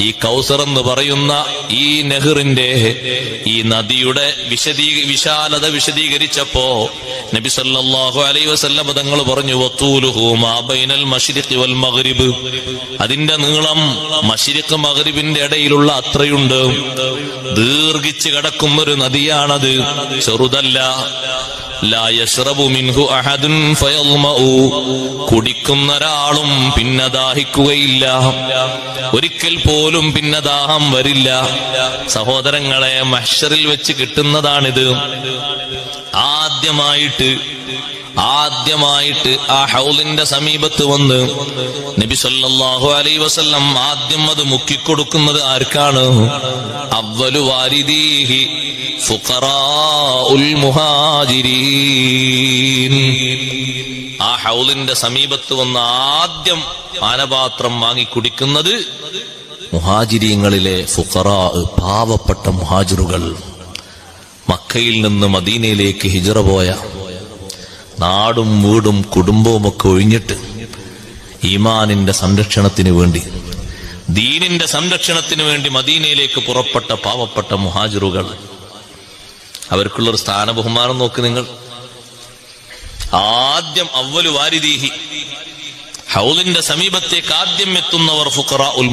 ഈ കൗസർ എന്ന് പറയുന്ന ഈ നെഹ്റിന്റെ ഈ നദിയുടെ വിശദീ വിശാലത വിശദീകരിച്ചപ്പോ നബി സല്ലാഹു അലൈ വസല്ലം തങ്ങൾ പറഞ്ഞു വത്തൂലുഹു മാ ബൈനൽ മശ്രിഖി വൽ മഗ്രിബ്. അതിന്റെ നീളം മശ്രിഖ് മഗ്രിബിന്റെ ഇടയിലുള്ള അത്രയുണ്ട്. ദീർഘിച്ച് കിടക്കുന്ന ഒരു നദിയാണത്. ചെറുതല്ല. കുടിക്കുന്ന ഒരാളും പിന്നെ ദാഹിക്കുകയില്ല. ഒരിക്കൽ പോലും പിന്നെ ദാഹം വരില്ല. സഹോദരങ്ങളെ മഹ്ഷറിൽ വെച്ച് കിട്ടുന്നതാണിത്. ആദ്യമായിട്ട് ആദ്യമായിട്ട് ആ ഹൗലിന്റെ സമീപത്ത് വന്ന് നബി സല്ലാഹു അലൈ വസല്ലം ആദ്യം അത് മുക്കിക്കൊടുക്കുന്നത് ആർക്കാണ്? അവലു വാരിദീഹി മുഹാജിരീൻ. ആ ഹൗലിന്റെ സമീപത്ത് വന്ന് ആദ്യം പാനപാത്രം വാങ്ങി കുടിക്കുന്നത് മുഹാജിരീങ്ങളിലെ ഫുഖറാ പാവപ്പെട്ട മുഹാജിറുകൾ. മക്കയിൽ നിന്ന് മദീനയിലേക്ക് ഹിജറ പോയ നാടും വീടും കുടുംബവും ഒക്കെ ഒഴിഞ്ഞിട്ട് ഈമാനിന്റെ സംരക്ഷണത്തിന് വേണ്ടി ദീനിന്റെ സംരക്ഷണത്തിന് വേണ്ടി മദീനയിലേക്ക് പുറപ്പെട്ട പാവപ്പെട്ട മുഹാജിറുകൾ അവർക്കുള്ളൊരു സ്ഥാന ബഹുമാനം നോക്ക് നിങ്ങൾ. ആദ്യം അവലു വാരിദീഹി ഹൗലിന്റെ സമീപത്തേക്ക് ആദ്യം എത്തുന്നവർ ഫുഖറ ഉൽ